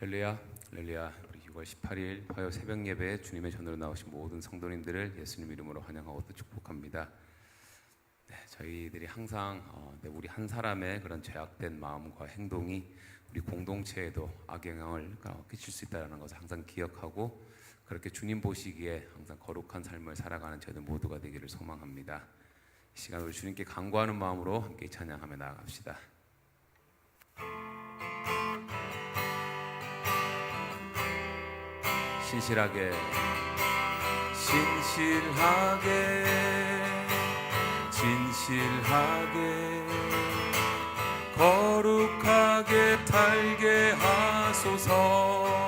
할렐루야, 할렐루야. 우리 6월 18일 화요 새벽 예배에 주님의 전으로 나오신 모든 성도님들을 예수님 이름으로 환영하고 또 축복합니다. 네, 저희들이 항상 어, 네, 우리 한 사람의 그런 죄악된 마음과 행동이 우리 공동체에도 악영향을 어, 끼칠 수 있다는 것을 항상 기억하고 그렇게 주님 보시기에 항상 거룩한 삶을 살아가는 저희들 모두가 되기를 소망합니다. 이 시간 우리 주님께 간구하는 마음으로 함께 찬양하며 나아갑시다. 신실하게 신실하게 진실하게 거룩하게 살게 하소서.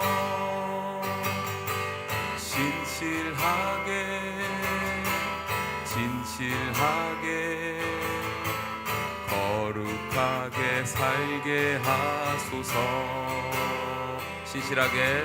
신실하게 진실하게 거룩하게 살게 하소서. 신실하게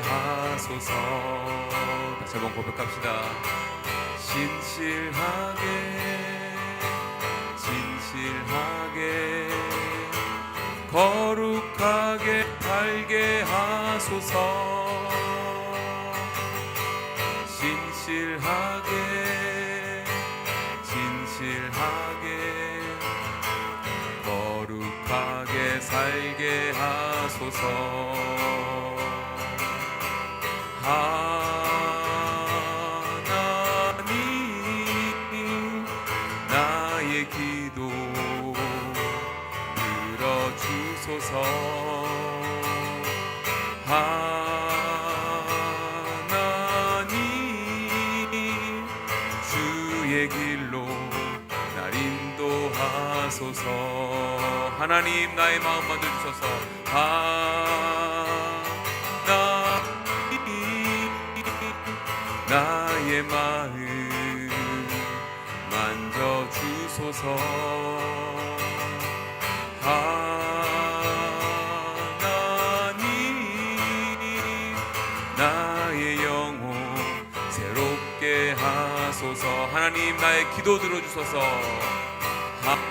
하소서. 다시 한번 고백합시다. 신실하게 진실하게 거룩하게 살게 하소서. 신실하게 진실하게 거룩하게 살게 하소서 하나님 나의 기도 들어주소서. 하나님 주의 길로 날 인도하소서. 하나님 나의 마음 만져주소서. 하나님 만져주소서. 하나님 나의 영혼 새롭게 하소서. 하나님 나의 기도 들어주소서. 하나님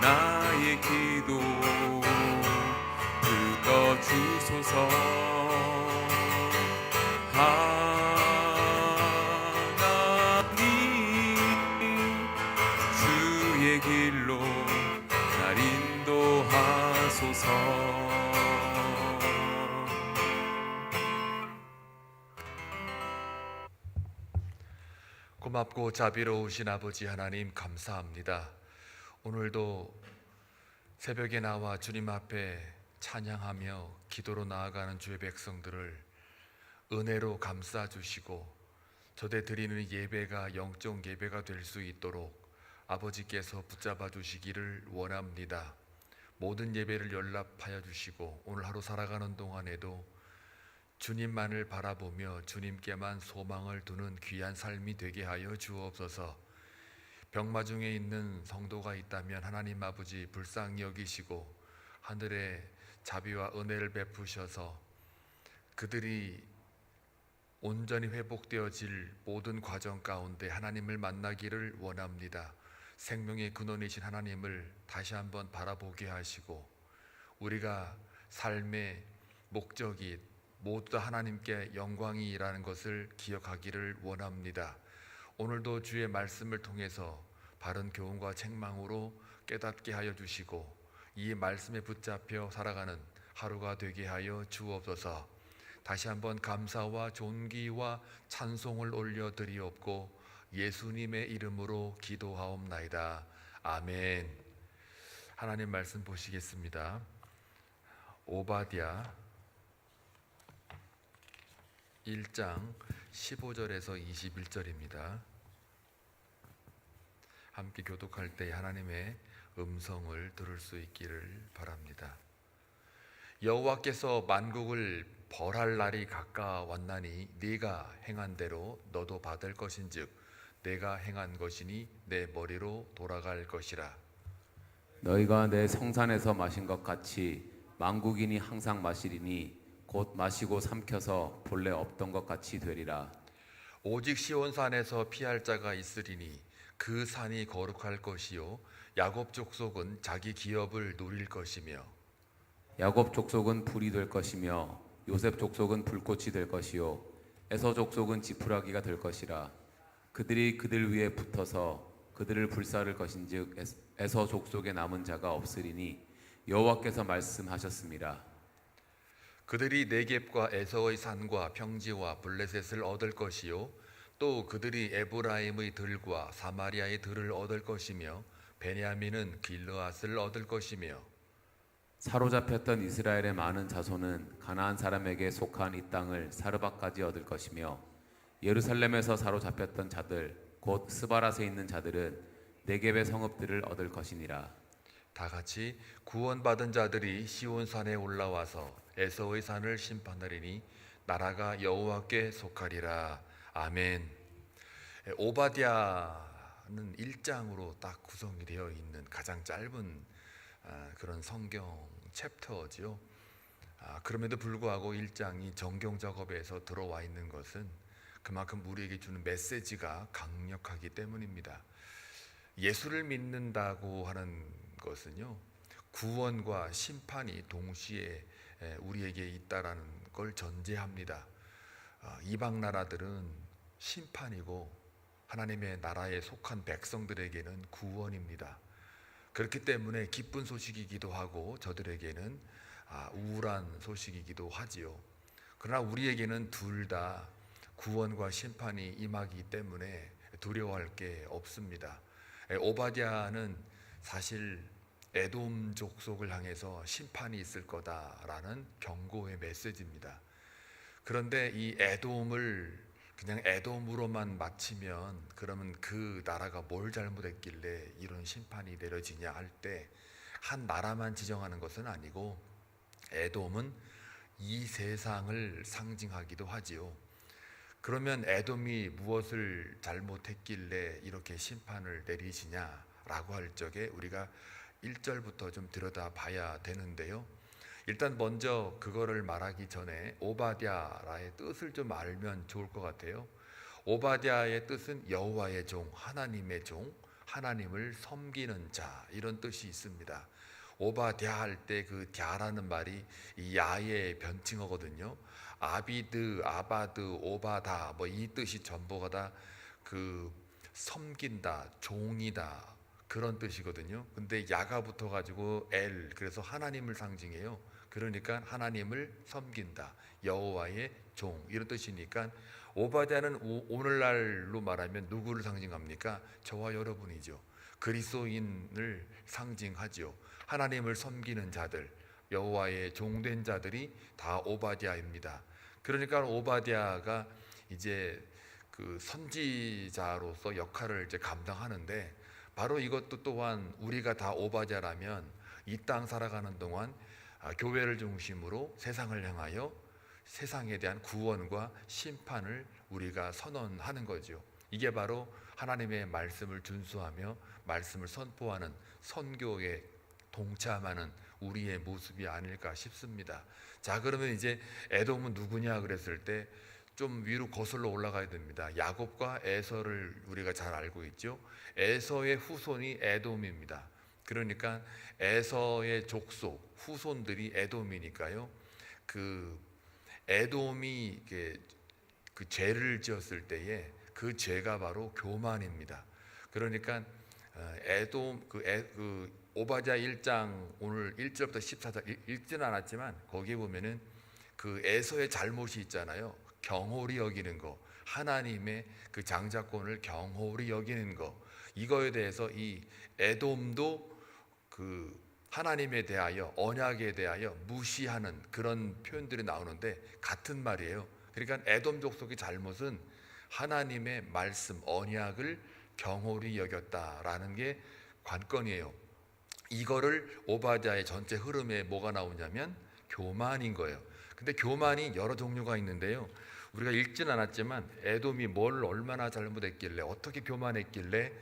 나의 기도 들어주소서 고맙고 자비로우신 아버지 하나님 감사합니다. 오늘도 새벽에 나와 주님 앞에 찬양하며 기도로 나아가는 주의 백성들을 은혜로 감싸 주시고 저대 드리는 예배가 영적 예배가 될 수 있도록 아버지께서 붙잡아 주시기를 원합니다. 모든 예배를 연락하여 주시고 오늘 하루 살아가는 동안에도 주님만을 바라보며 주님께만 소망을 두는 귀한 삶이 되게 하여 주옵소서. 병마 중에 있는 성도가 있다면 하나님 아버지 불쌍히 여기시고 하늘의 자비와 은혜를 베푸셔서 그들이 온전히 회복되어질 모든 과정 가운데 하나님을 만나기를 원합니다. 생명의 근원이신 하나님을 다시 한번 바라보게 하시고 우리가 삶의 목적이 모두 다 하나님께 영광이라는 것을 기억하기를 원합니다. 오늘도 주의 말씀을 통해서 바른 교훈과 책망으로 깨닫게 하여 주시고 이 말씀에 붙잡혀 살아가는 하루가 되게 하여 주옵소서. 다시 한번 감사와 존귀와 찬송을 올려 드리옵고 예수님의 이름으로 기도하옵나이다. 아멘. 하나님 말씀 보시겠습니다. 오바디아 1장 15절에서 21절입니다. 함께 교독할 때 하나님의 음성을 들을 수 있기를 바랍니다. 여호와께서 만국을 벌할 날이 가까웠나니 네가 행한 대로 너도 받을 것인즉 내가 행한 것이니 내 머리로 돌아갈 것이라. 너희가 내 성산에서 마신 것 같이 만국인이 항상 마시리니 곧 마시고 삼켜서 본래 없던 것 같이 되리라. 오직 시온 산에서 피할 자가 있으리니 그 산이 거룩할 것이요 야곱 족속은 자기 기업을 누릴 것이며 야곱 족속은 불이 될 것이며 요셉 족속은 불꽃이 될 것이요 에서 족속은 지푸라기가 될 것이라 그들이 그들 위에 붙어서 그들을 불사를 것인즉 에서 족속에 남은 자가 없으리니 여호와께서 말씀하셨습니다. 그들이 네겝과 에서의 산과 평지와 블레셋을 얻을 것이요 또 그들이 에브라임의 들과 사마리아의 들을 얻을 것이며 베냐민은 길르앗을 얻을 것이며 사로잡혔던 이스라엘의 많은 자손은 가나안 사람에게 속한 이 땅을 사르바까지 얻을 것이며 예루살렘에서 사로잡혔던 자들 곧 스바라에 있는 자들은 네겝의 성읍들을 얻을 것이니라. 다 같이 구원받은 자들이 시온산에 올라와서 에서의 산을 심판하리니 나라가 여호와께 속하리라 아멘. 에, 오바디아는 1장으로 딱 구성이 되어 있는 가장 짧은 아, 그런 성경 챕터지요. 아, 그럼에도 불구하고 1장이 정경 작업에서 들어와 있는 것은 그만큼 우리에게 주는 메시지가 강력하기 때문입니다. 예수를 믿는다고 하는 것은요 구원과 심판이 동시에 에, 우리에게 있다라는 걸 전제합니다. 아, 이방 나라들은 심판이고 하나님의 나라에 속한 백성들에게는 구원입니다. 그렇기 때문에 기쁜 소식이기도 하고 저들에게는 아, 우울한 소식이기도 하지요. 그러나 우리에게는 둘 다 구원과 심판이 임하기 때문에 두려워할 게 없습니다. 에, 오바디아는 사실 에돔 족속을 향해서 심판이 있을 거다라는 경고의 메시지입니다. 그런데 이 에돔을 그냥 에돔으로만 마치면 그러면 그 나라가 뭘 잘못했길래 이런 심판이 내려지냐 할 때 한 나라만 지정하는 것은 아니고 에돔은 이 세상을 상징하기도 하지요. 그러면 에돔이 무엇을 잘못했길래 이렇게 심판을 내리시냐라고 할 적에 우리가 1절부터 좀 들여다 봐야 되는데요. 일단 먼저 그거를 말하기 전에 오바댜라의 뜻을 좀 알면 좋을 것 같아요. 오바댜의 뜻은 여호와의 종, 하나님의 종, 하나님을 섬기는 자 이런 뜻이 있습니다. 오바댜 할 때그 갸라는 말이 이 야의 변칭어거든요. 아비드, 아바드, 오바다 뭐 이 뜻이 전부가 다 그 섬긴다, 종이다 그런 뜻이거든요. 근데 야가 붙어 가지고 엘 그래서 하나님을 상징해요. 그러니까 하나님을 섬긴다. 여호와의 종 이런 뜻이니까 오바댜는 오- 오늘날로 말하면 누구를 상징합니까? 저와 여러분이죠. 그리스도인을 상징하지요. 하나님을 섬기는 자들, 여호와의 종된 자들이 다 오바댜입니다. 그러니까 오바댜가 이제 그 선지자로서 역할을 이제 감당하는데 바로 이것도 또한 우리가 다 오바댜라면 이 땅 살아가는 동안 아, 교회를 중심으로 세상을 향하여 세상에 대한 구원과 심판을 우리가 선언하는 거죠. 이게 바로 하나님의 말씀을 준수하며 말씀을 선포하는 선교에 동참하는 우리의 모습이 아닐까 싶습니다. 자, 그러면 이제 에돔은 누구냐 그랬을 때 좀 위로 거슬러 올라가야 됩니다. 야곱과 에서를 우리가 잘 알고 있죠. 에서의 후손이 에돔입니다. 그러니까 에서의 족속 후손들이 에돔이니까요. 그 에돔이 그 죄를 지었을 때에 그 죄가 바로 교만입니다. 그러니까 어, 에돔 그, 에, 그 오바자 1장 오늘 1절부터 14절 읽- 읽지는 않았지만 거기에 보면은 그 에서의 잘못이 있잖아요. 경홀히 여기는 거, 하나님의 그 장자권을 경홀히 여기는 거 이거에 대해서 이 에돔도 그 하나님에 대하여 언약에 대하여 무시하는 그런 표현들이 나오는데 같은 말이에요. 그러니까 에돔 족속의 잘못은 하나님의 말씀 언약을 경홀히 여겼다라는 게 관건이에요. 이거를 오바자의 전체 흐름에 뭐가 나오냐면 교만인 거예요. 근데 교만이 여러 종류가 있는데요. 우리가 읽진 않았지만 에돔이 뭘 얼마나 잘못했길래 어떻게 교만했길래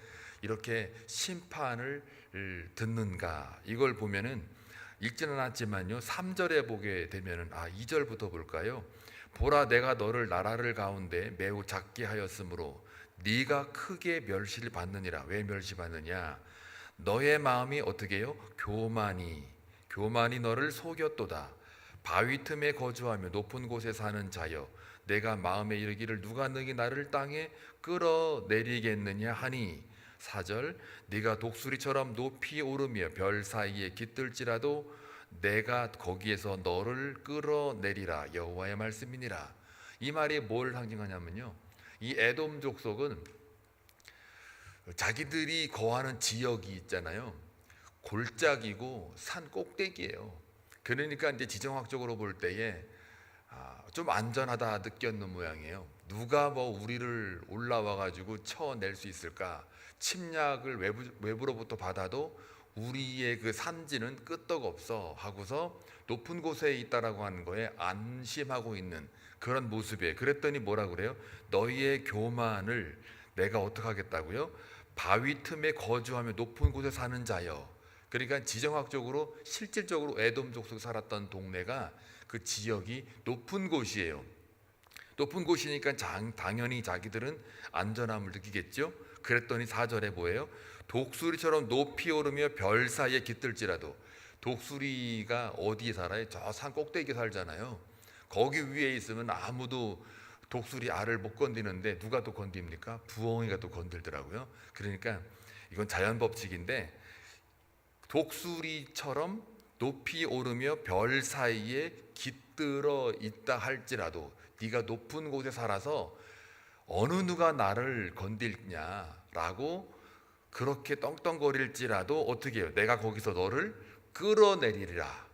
이렇게 심판을 듣는가 이걸 보면은 읽지는 않았지만요. 3절에 보게 되면은 아 2절부터 볼까요? 보라 내가 너를 나라를 가운데 매우 작게 하였으므로 네가 크게 멸시를 받느니라. 왜 멸시 받느냐? 너의 마음이 어떻게 해요? 교만이 교만이 너를 속였도다. 바위 틈에 거주하며 높은 곳에 사는 자여 내가 마음에 이르기를 누가 너희 나를 땅에 끌어내리겠느냐 하니? 사절 네가 독수리처럼 높이 오르며 별 사이에 깃들지라도 내가 거기에서 너를 끌어내리라. 여호와의 말씀이니라. 이 말이 뭘 상징하냐면요. 이 에돔 족속은 자기들이 거하는 지역이 있잖아요. 골짜기고 산 꼭대기예요. 그러니까 이제 지정학적으로 볼 때에 아, 좀 안전하다 느꼈는 모양이에요. 누가 뭐 우리를 올라와 가지고 쳐낼 수 있을까? 침략을 외부, 외부로부터 받아도 우리의 그 산지는 끄떡 없어 하고서 높은 곳에 있다라고 하는 거에 안심하고 있는 그런 모습이에요. 그랬더니 뭐라 그래요? 너희의 교만을 내가 어떻게 하겠다고요? 바위 틈에 거주하며 높은 곳에 사는 자여. 그러니까 지정학적으로 실질적으로 에돔 족속 살았던 동네가 그 지역이 높은 곳이에요. 높은 곳이니까 장, 당연히 자기들은 안전함을 느끼겠죠. 그랬더니 4절에 뭐예요? 독수리처럼 높이 오르며 별 사이에 깃들지라도 독수리가 어디에 살아요? 저 산 꼭대기에 살잖아요. 거기 위에 있으면 아무도 독수리 알을 못 건드는데 누가 또 건듭니까? 부엉이가 또 건들더라고요. 그러니까 이건 자연 법칙인데 독수리처럼 높이 오르며 별 사이에 깃들어 있다 할지라도 네가 높은 곳에 살아서 어느 누가 나를 건들냐라고 그렇게 떵떵거릴지라도 어떻게 해요? 내가 거기서 너를 끌어내리리라.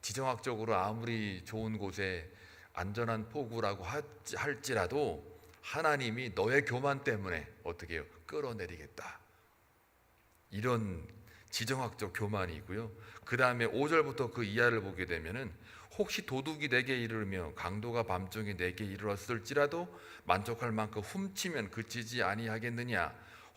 지정학적으로 아무리 좋은 곳에 안전한 포구라고 할지- 할지라도 하나님이 너의 교만 때문에 어떻게 해요? 끌어내리겠다. 이런 지정학적 교만이고요. 그 다음에 5절부터 그 이하를 보게 되면은 혹시 도둑이 내게 이르며 강도가 밤중에 내게 이르렀을지라도 만족할 만큼 훔치면 그치지 아니하겠느냐?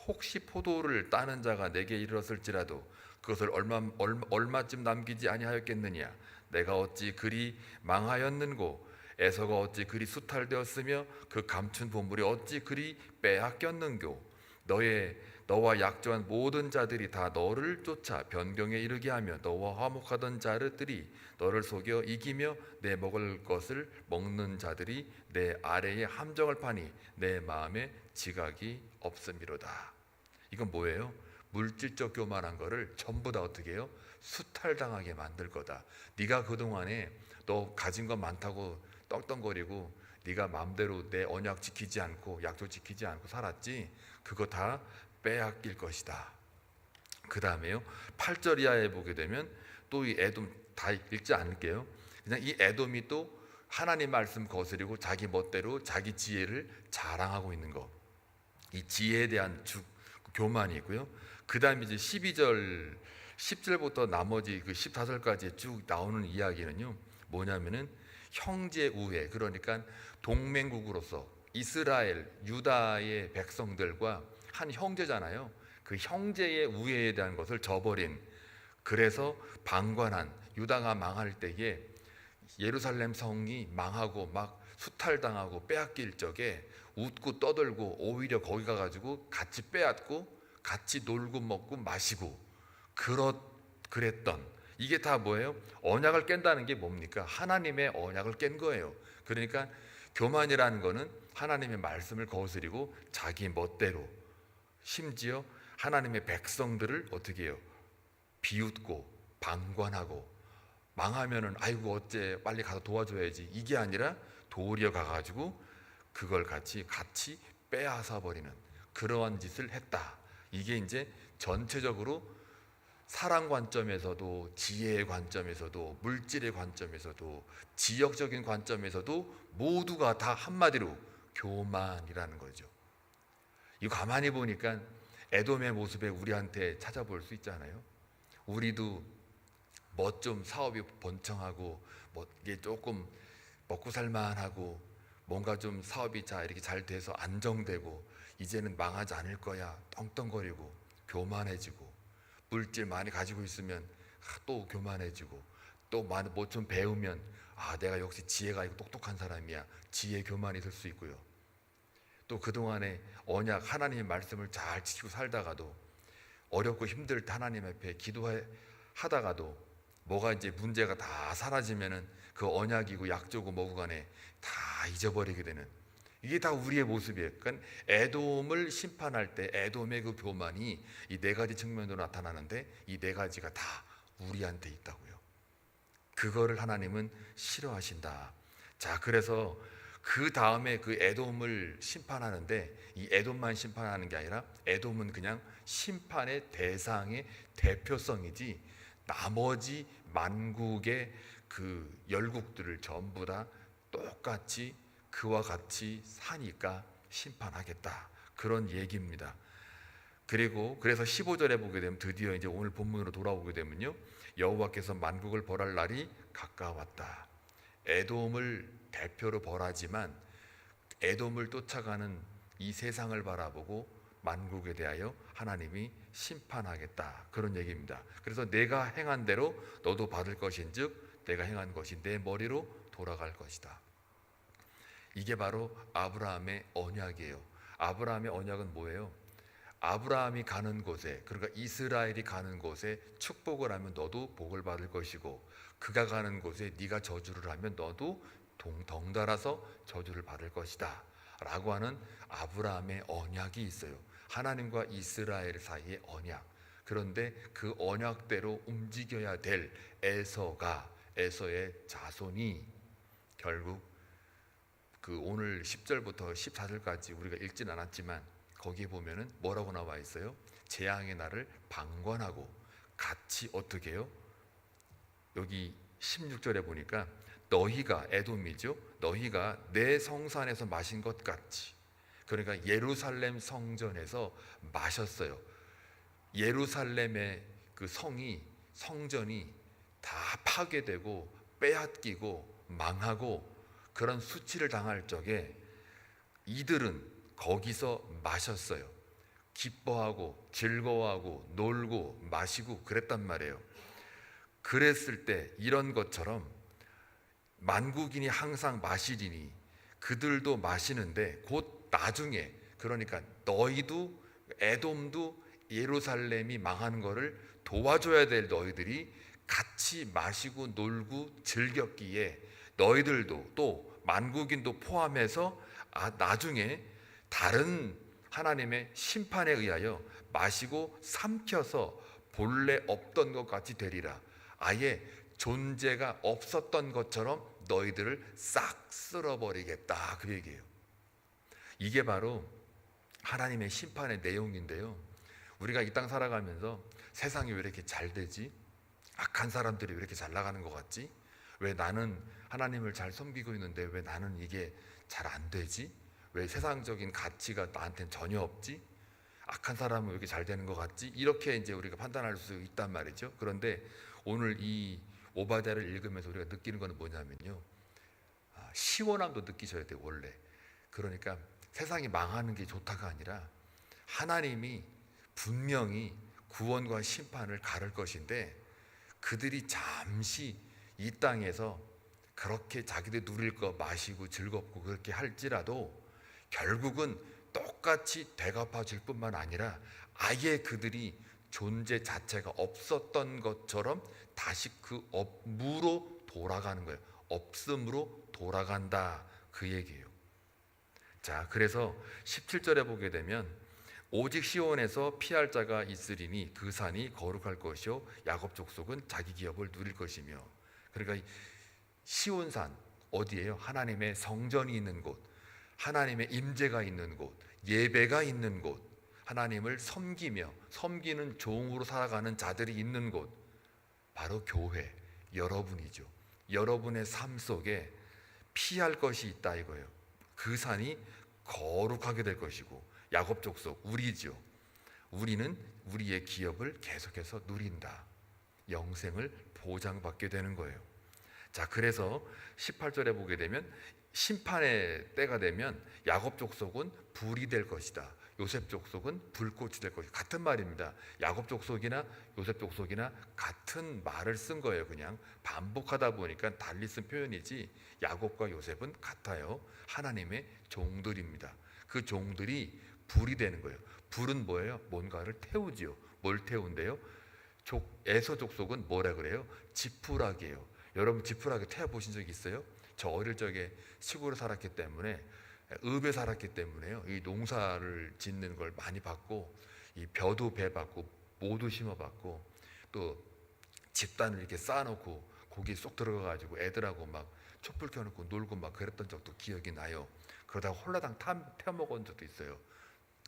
혹시 포도를 따는 자가 내게 이르렀을지라도 그것을 얼마, 얼마 얼마쯤 남기지 아니하였겠느냐? 내가 어찌 그리 망하였는고? 에서가 어찌 그리 수탈되었으며 그 감춘 보물이 어찌 그리 빼앗겼는고? 너의 너와 약조한 모든 자들이 다 너를 쫓아 변경에 이르게 하며 너와 화목하던 자들이 너를 속여 이기며 내 먹을 것을 먹는 자들이 내 아래에 함정을 파니 내 마음에 지각이 없음이로다. 이건 뭐예요? 물질적 교만한 거를 전부 다 어떻게 해요? 수탈당하게 만들 거다. 네가 그동안에 너 가진 거 많다고 떵떵거리고 네가 마음대로 내 언약 지키지 않고 약속 지키지 않고 살았지. 그거 다 빼앗길 것이다. 그 다음에요. 8절 이하에 보게 되면 또이 에돔 다 읽지 않을게요. 그냥 이 에돔이 또 하나님 말씀 거스리고 자기 멋대로 자기 지혜를 자랑하고 있는 거. 이 지혜에 대한 주, 교만이 있고요. 그 다음에 이제 12절, 10절부터 나머지 그 14절까지 쭉 나오는 이야기는요. 뭐냐면은 형제 우애, 그러니까 동맹국으로서 이스라엘, 유다의 백성들과 한 형제잖아요. 그 형제의 우애에 대한 것을 저버린 그래서 방관한 유다가 망할 때에 예루살렘 성이 망하고 막 수탈당하고 빼앗길 적에 웃고 떠들고 오히려 거기 가가지고 같이 빼앗고 같이 놀고 먹고 마시고 그렇 그랬던 이게 다 뭐예요? 언약을 깬다는 게 뭡니까? 하나님의 언약을 깬 거예요. 그러니까 교만이라는 거는 하나님의 말씀을 거스리고 자기 멋대로 심지어 하나님의 백성들을 어떻게 해요? 비웃고 방관하고 망하면은 아이고 어째 빨리 가서 도와줘야지 이게 아니라 도리어 가가지고 그걸 같이 같이 빼앗아 버리는 그러한 짓을 했다. 이게 이제 전체적으로 사랑 관점에서도 지혜의 관점에서도 물질의 관점에서도 지역적인 관점에서도 모두가 다 한마디로 교만이라는 거죠. 이 가만히 보니까 에돔의 모습에 우리한테 찾아볼 수 있잖아요. 우리도 뭐 좀 사업이 번창하고 뭐 이게 조금 먹고 살만하고 뭔가 좀 사업이 자 이렇게 잘 돼서 안정되고 이제는 망하지 않을 거야. 떵떵거리고 교만해지고 물질 많이 가지고 있으면 아, 또 교만해지고 또 뭐좀 배우면 아 내가 역시 지혜가 있고 똑똑한 사람이야. 지혜 교만이 될 수 있고요 또 그동안에 언약 하나님의 말씀을 잘 지키고 살다가도 어렵고 힘들 때 하나님 앞에 기도하다가도 뭐가 이제 문제가 다 사라지면은 그 언약이고 약조고 뭐고 간에 다 잊어버리게 되는 이게 다 우리의 모습이에요. 그러니까 에돔을 심판할 때 에돔의 그 교만이 이 네 가지 측면으로 나타나는데 이 네 가지가 다 우리한테 있다고요. 그거를 하나님은 싫어하신다. 자, 그래서 그 다음에 그 에돔을 심판하는데 이 에돔만 심판하는 게 아니라 에돔은 그냥 심판의 대상의 대표성이지 나머지 만국의 그 열국들을 전부 다 똑같이 그와 같이 사니까 심판하겠다. 그런 얘기입니다. 그리고 그래서 15절에 보게 되면 드디어 이제 오늘 본문으로 돌아오게 되면요. 여호와께서 만국을 벌할 날이 가까웠다. 에돔을 대표로 벌하지만 에돔을 쫓아가는 이 세상을 바라보고 만국에 대하여 하나님이 심판하겠다. 그런 얘기입니다. 그래서 내가 행한 대로 너도 받을 것인즉 내가 행한 것이 내 머리로 돌아갈 것이다. 이게 바로 아브라함의 언약이에요. 아브라함의 언약은 뭐예요? 아브라함이 가는 곳에 그러니까 이스라엘이 가는 곳에 축복을 하면 너도 복을 받을 것이고 그가 가는 곳에 네가 저주를 하면 너도 동, 덩달아서 저주를 받을 것이다. 라고 하는 아브라함의 언약이 있어요. 하나님과 이스라엘 사이의 언약. 그런데 그 언약대로 움직여야 될 에서가 에서의 자손이 결국 그 오늘 10절부터 14절까지 우리가 읽진 않았지만 거기에 보면은 뭐라고 나와 있어요? 재앙의 날을 방관하고 같이 어떻게 해요? 여기 16절에 보니까 너희가 에돔이죠. 너희가 내 성산에서 마신 것 같이 그러니까 예루살렘 성전에서 마셨어요. 예루살렘의 그 성이 성전이 다 파괴되고 빼앗기고 망하고 그런 수치를 당할 적에 이들은 거기서 마셨어요. 기뻐하고 즐거워하고 놀고 마시고 그랬단 말이에요. 그랬을 때 이런 것처럼 만국인이 항상 마시리니 그들도 마시는데 곧 나중에 그러니까 너희도 에돔도 예루살렘이 망하는 거를 도와줘야 될 너희들이 같이 마시고 놀고 즐겼기에 너희들도 또 만국인도 포함해서 아, 나중에 다른 하나님의 심판에 의하여 마시고 삼켜서 본래 없던 것 같이 되리라. 아예 존재가 없었던 것처럼 너희들을 싹 쓸어버리겠다. 그 얘기예요. 이게 바로 하나님의 심판의 내용인데요. 우리가 이 땅 살아가면서 세상이 왜 이렇게 잘 되지? 악한 사람들이 왜 이렇게 잘 나가는 것 같지? 왜 나는 하나님을 잘 섬기고 있는데 왜 나는 이게 잘 안 되지? 왜 세상적인 가치가 나한테는 전혀 없지? 악한 사람은 왜 이렇게 잘 되는 것 같지? 이렇게 이제 우리가 판단할 수 있단 말이죠. 그런데 오늘 이 오바댜를 읽으면서 우리가 느끼는 것은 뭐냐면요. 아, 시원함도 느끼셔야 돼요, 원래. 그러니까 세상이 망하는 게 좋다가 아니라 하나님이 분명히 구원과 심판을 가를 것인데 그들이 잠시 이 땅에서 그렇게 자기들 누릴 거 마시고 즐겁고 그렇게 할지라도 결국은 똑같이 대갚아 줄 뿐만 아니라 아예 그들이 존재 자체가 없었던 것처럼 다시 그 업무로 돌아가는 거예요. 없음으로 돌아간다. 그 얘기예요. 자, 그래서 17절에 보게 되면 오직 시온에서 피할 자가 있으리니 그 산이 거룩할 것이요 야곱 족속은 자기 기업을 누릴 것이며 그러니까 시온산 어디예요? 하나님의 성전이 있는 곳. 하나님의 임재가 있는 곳, 예배가 있는 곳, 하나님을 섬기며 섬기는 종으로 살아가는 자들이 있는 곳, 바로 교회, 여러분이죠. 여러분의 삶 속에 피할 것이 있다 이거예요. 그 산이 거룩하게 될 것이고 야곱 족속 우리죠. 우리는 우리의 기업을 계속해서 누린다. 영생을 보장받게 되는 거예요. 자, 그래서 18절에 보게 되면 심판의 때가 되면 야곱 족속은 불이 될 것이다. 요셉 족속은 불꽃이 될 것이다. 같은 말입니다. 야곱 족속이나 요셉 족속이나 같은 말을 쓴 거예요. 그냥 반복하다 보니까 달리 쓴 표현이지 야곱과 요셉은 같아요. 하나님의 종들입니다. 그 종들이 불이 되는 거예요. 불은 뭐예요? 뭔가를 태우지요. 뭘 태운대요? 족, 에서 족속은 뭐라 그래요? 지푸라기예요. 여러분 지푸라기 태워 보신 적 있어요? 저 어릴 적에 시골에 살았기 때문에 읍에 살았기 때문에요. 이 농사를 짓는 걸 많이 봤고 이 벼도 배 받고 모두 심어 봤고 또 집단을 이렇게 쌓아놓고 거기 쏙 들어가가지고 애들하고 막 촛불 켜놓고 놀고 막 그랬던 적도 기억이 나요. 그러다가 홀라당 타, 태워 먹은 적도 있어요.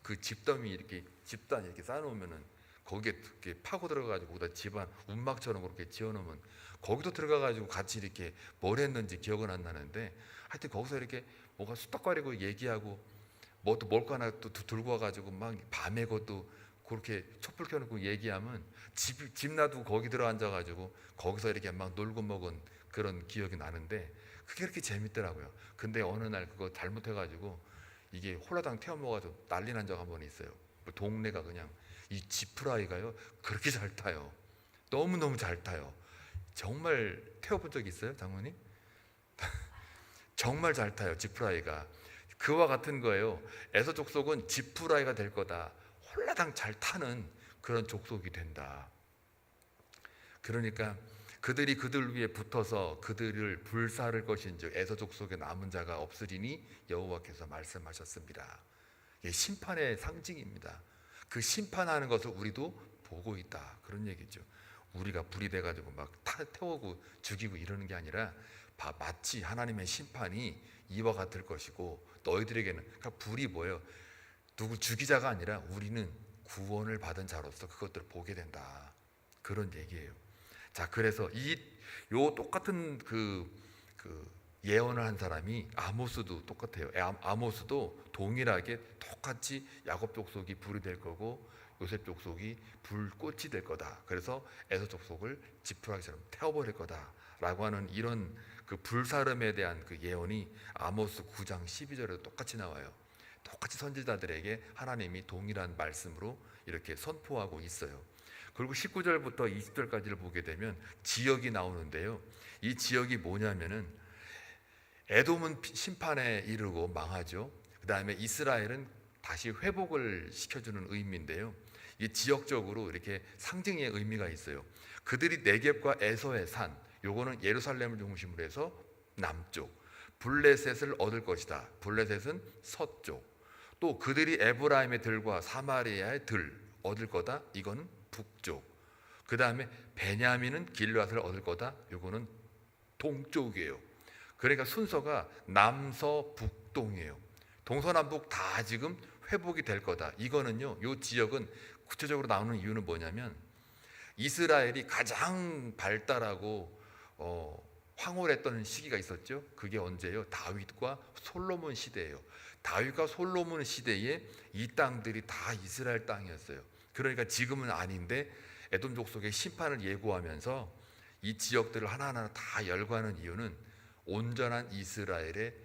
그 집더미 이렇게 집단 이렇게 쌓아놓으면은 거기에 이렇게 파고 들어가가지고 거기다 집안 운막처럼 그렇게 지어놓으면 거기도 들어가가지고 같이 이렇게 뭘 했는지 기억은 안 나는데 하여튼 거기서 이렇게 뭐가 수덕거리고 얘기하고 뭐또 뭘거 하나 또 두- 들고 와가지고 막 밤에 그것도 그렇게 촛불 켜놓고 얘기하면 집, 집 놔두고 거기 들어 앉아가지고 거기서 이렇게 막 놀고 먹은 그런 기억이 나는데 그게 그렇게 재밌더라고요. 근데 어느 날 그거 잘못해가지고 이게 홀라당 태워 먹어가지고 난리 난 적 한 번 있어요. 뭐 동네가 그냥 이 지프라이가요 그렇게 잘 타요. 너무 너무 잘 타요. 정말 태워본 적 있어요, 장모님? 정말 잘 타요, 지프라이가. 그와 같은 거예요. 에서 족속은 지프라이가 될 거다. 홀라당 잘 타는 그런 족속이 된다. 그러니까 그들이 그들 위에 붙어서 그들을 불사를 것인즉 에서 족속에 남은 자가 없으리니 여호와께서 말씀하셨습니다. 이게 심판의 상징입니다. 그 심판하는 것을 우리도 보고 있다 그런 얘기죠. 우리가 불이 돼가지고 막 타, 태우고 죽이고 이러는 게 아니라 바- 마치 하나님의 심판이 이와 같을 것이고 너희들에게는 그러니까 불이 뭐예요? 누구 죽이자가 아니라 우리는 구원을 받은 자로서 그것들을 보게 된다 그런 얘기예요. 자 그래서 이 요 똑같은 그, 그 예언을 한 사람이 아모스도 똑같아요. 아- 아모스도 동일하게 똑같이 야곱 족속이 불이 될 거고 요셉 족속이 불꽃이 될 거다. 그래서 에서 족속을 지푸라기처럼 태워버릴 거다라고 하는 이런 그 불사름에 대한 그 예언이 아모스 9장 12절에도 똑같이 나와요. 똑같이 선지자들에게 하나님이 동일한 말씀으로 이렇게 선포하고 있어요. 그리고 19절부터 20절까지를 보게 되면 지역이 나오는데요. 이 지역이 뭐냐면은 에돔은 피- 심판에 이르고 망하죠. 그 다음에 이스라엘은 다시 회복을 시켜주는 의미인데요. 이 지역적으로 이렇게 상징의 의미가 있어요. 그들이 네겝과 에서의 산, 요거는 예루살렘을 중심으로 해서 남쪽, 블레셋을 얻을 것이다. 블레셋은 서쪽. 또 그들이 에브라임의 들과 사마리아의 들 얻을 거다. 이거는 북쪽. 그 다음에 베냐민은 길앗을 얻을 거다. 요거는 동쪽이에요. 그러니까 순서가 남서 북동이에요. 동서남북 다 지금 회복이 될 거다. 이거는요. 요 지역은 구체적으로 나오는 이유는 뭐냐면 이스라엘이 가장 발달하고 어, 황홀했던 시기가 있었죠. 그게 언제예요? 다윗과 솔로몬 시대예요. 다윗과 솔로몬 시대에 이 땅들이 다 이스라엘 땅이었어요. 그러니까 지금은 아닌데 에돔 족속의 심판을 예고하면서 이 지역들을 하나하나 다 열거하는 이유는 온전한 이스라엘의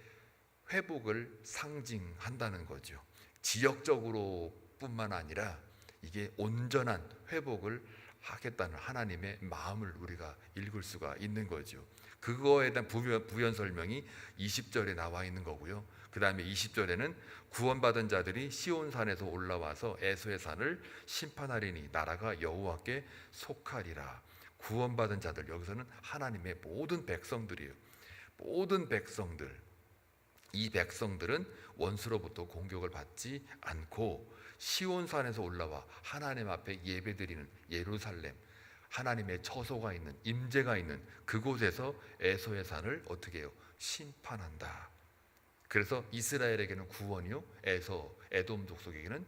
회복을 상징한다는 거죠. 지역적으로뿐만 아니라 이게 온전한 회복을 하겠다는 하나님의 마음을 우리가 읽을 수가 있는 거죠. 그거에 대한 부연, 부연 설명이 20절에 나와 있는 거고요. 그 다음에 20절에는 구원받은 자들이 시온산에서 올라와서 에소의 산을 심판하리니 나라가 여호와께 속하리라. 구원받은 자들 여기서는 하나님의 모든 백성들이에요. 모든 백성들 이 백성들은 원수로부터 공격을 받지 않고 시온산에서 올라와 하나님 앞에 예배드리는 예루살렘 하나님의 처소가 있는 임재가 있는 그곳에서 에소의 산을 어떻게 해요? 심판한다. 그래서 이스라엘에게는 구원이요, 에서 에돔 족속에게는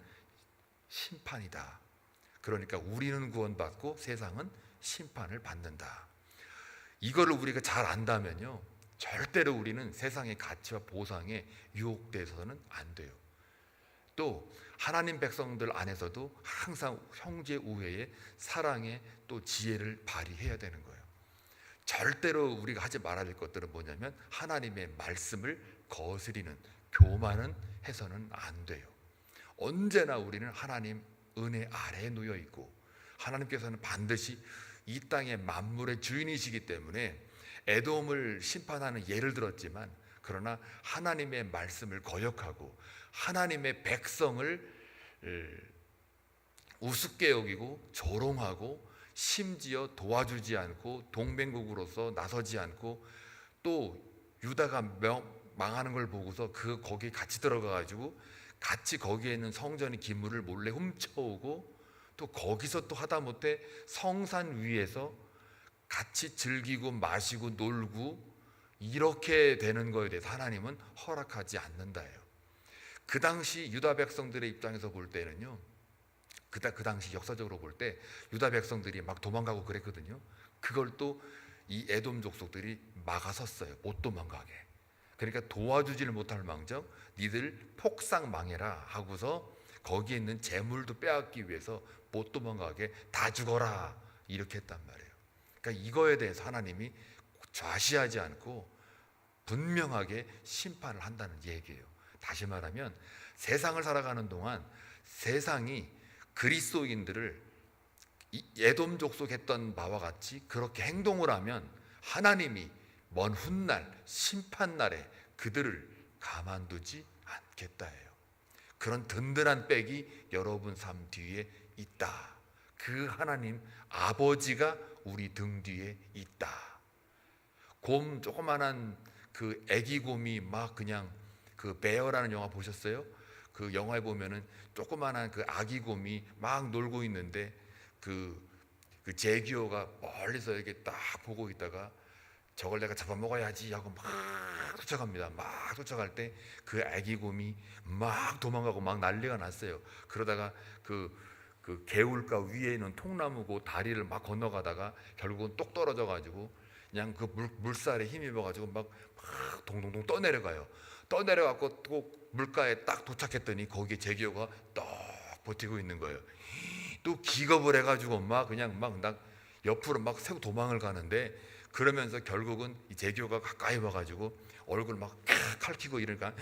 심판이다. 그러니까 우리는 구원받고 세상은 심판을 받는다. 이거를 우리가 잘 안다면요, 절대로 우리는 세상의 가치와 보상에 유혹돼서는 안 돼요. 또 하나님 백성들 안에서도 항상 형제 우애의 사랑의 또 지혜를 발휘해야 되는 거예요. 절대로 우리가 하지 말아야 될 것들은 뭐냐면 하나님의 말씀을 거스리는 교만은 해서는 안 돼요. 언제나 우리는 하나님 은혜 아래에 놓여 있고 하나님께서는 반드시 이 땅의 만물의 주인이시기 때문에 에돔을 심판하는 예를 들었지만 그러나 하나님의 말씀을 거역하고 하나님의 백성을 우습게 여기고 조롱하고 심지어 도와주지 않고 동맹국으로서 나서지 않고 또 유다가 명, 망하는 걸 보고서 그 거기 같이 들어가 가지고 같이 거기에 있는 성전의 기물을 몰래 훔쳐오고 또 거기서 또 하다못해 성산 위에서 같이 즐기고 마시고 놀고 이렇게 되는 거에 대해서 하나님은 허락하지 않는다예요. 그 당시 유다 백성들의 입장에서 볼 때는요. 그다 그 당시 역사적으로 볼 때 유다 백성들이 막 도망가고 그랬거든요. 그걸 또 이 에돔 족속들이 막아섰어요. 못 도망가게. 그러니까 도와주지를 못할 망정 니들 폭삭 망해라 하고서 거기에 있는 재물도 빼앗기 위해서 못 도망가게 다 죽어라 이렇게 했단 말이에요. 그러니까 이거에 대해서 하나님이 좌시하지 않고 분명하게 심판을 한다는 얘기예요. 다시 말하면 세상을 살아가는 동안 세상이 그리스도인들을 이 에돔 족속했던 바와 같이 그렇게 행동을 하면 하나님이 먼 훗날 심판 날에 그들을 가만두지 않겠다예요. 그런 든든한 백이 여러분 삶 뒤에 있다. 그 하나님 아버지가 우리 등 뒤에 있다. 곰 조그만한 그 애기 곰이 막 그냥 그 베어라는 영화 보셨어요? 그 영화에 보면은 조그만한 그 아기 곰이 막 놀고 있는데 그, 그 제기호가 멀리서 이렇게 딱 보고 있다가 저걸 내가 잡아먹어야지 하고 막 쫓아갑니다. 막 쫓아갈 때 그 아기 곰이 막 도망가고 막 난리가 났어요. 그러다가 그, 그 개울가 위에 있는 통나무고 다리를 막 건너가다가 결국은 똑 떨어져 가지고 그냥 그 물, 물살에 힘입어 가지고 막, 막 동동동 떠내려가요. 떠내려갖고 또 물가에 딱 도착했더니 거기에 제기호가 딱 버티고 있는 거예요. 또 기겁을 해가지고 막 그냥 막 나 옆으로 막 새고 도망을 가는데 그러면서 결국은 이 제기호가 가까이 와가지고 얼굴 막 칼키고 이러니까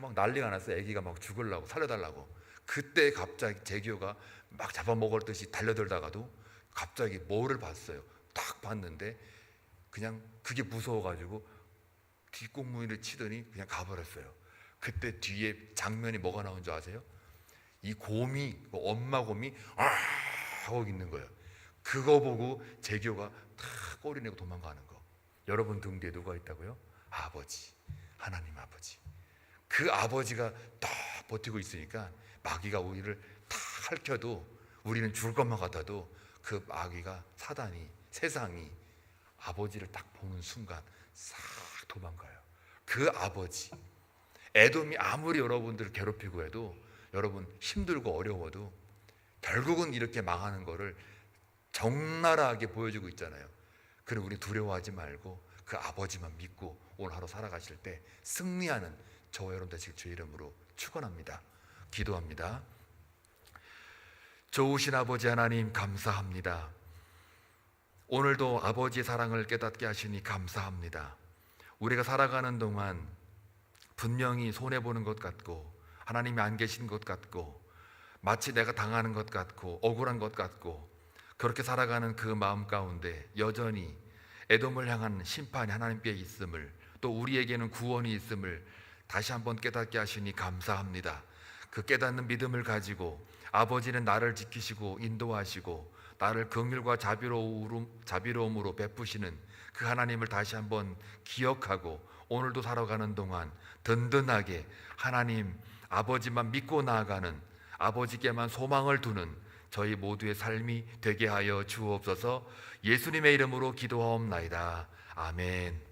막 난리가 났어요. 애기가 막 죽으려고 살려달라고. 그때 갑자기 제기호가 막 잡아먹을 듯이 달려들다가도 갑자기 뭐를 봤어요. 딱 봤는데 그냥 그게 무서워가지고 뒷공무니를 치더니 그냥 가버렸어요. 그때 뒤에 장면이 뭐가 나온 줄 아세요? 이 곰이 그 엄마 곰이 아 하고 있는 거예요. 그거 보고 재규가 탁 꼬리 내고 도망가는 거. 여러분 등 뒤에 누가 있다고요? 아버지, 하나님 아버지. 그 아버지가 딱 버티고 있으니까 마귀가 우리를 다 핥혀도 우리는 죽을 것만 같아도 그 마귀가 사단이 세상이 아버지를 딱 보는 순간 싹 도망가요. 그 아버지 에돔이 아무리 여러분들을 괴롭히고 해도 여러분 힘들고 어려워도 결국은 이렇게 망하는 거를 적나라하게 보여주고 있잖아요. 그럼 우리 두려워하지 말고 그 아버지만 믿고 오늘 하루 살아가실 때 승리하는 저와 여러분 되실 주 이름으로 축원합니다. 기도합니다. 좋으신 아버지 하나님 감사합니다. 오늘도 아버지의 사랑을 깨닫게 하시니 감사합니다. 우리가 살아가는 동안 분명히 손해 보는 것 같고 하나님이 안 계신 것 같고 마치 내가 당하는 것 같고 억울한 것 같고 그렇게 살아가는 그 마음 가운데 여전히 에돔을 향한 심판이 하나님께 있음을 또 우리에게는 구원이 있음을 다시 한번 깨닫게 하시니 감사합니다. 그 깨닫는 믿음을 가지고 아버지는 나를 지키시고 인도하시고 나를 긍휼과 자비로움, 자비로움 으로 베푸시는 그 하나님을 다시 한번 기억하고 오늘도 살아가는 동안 든든하게 하나님 아버지만 믿고 나아가는 아버지께만 소망을 두는 저희 모두의 삶이 되게 하여 주옵소서 예수님의 이름으로 기도하옵나이다. 아멘.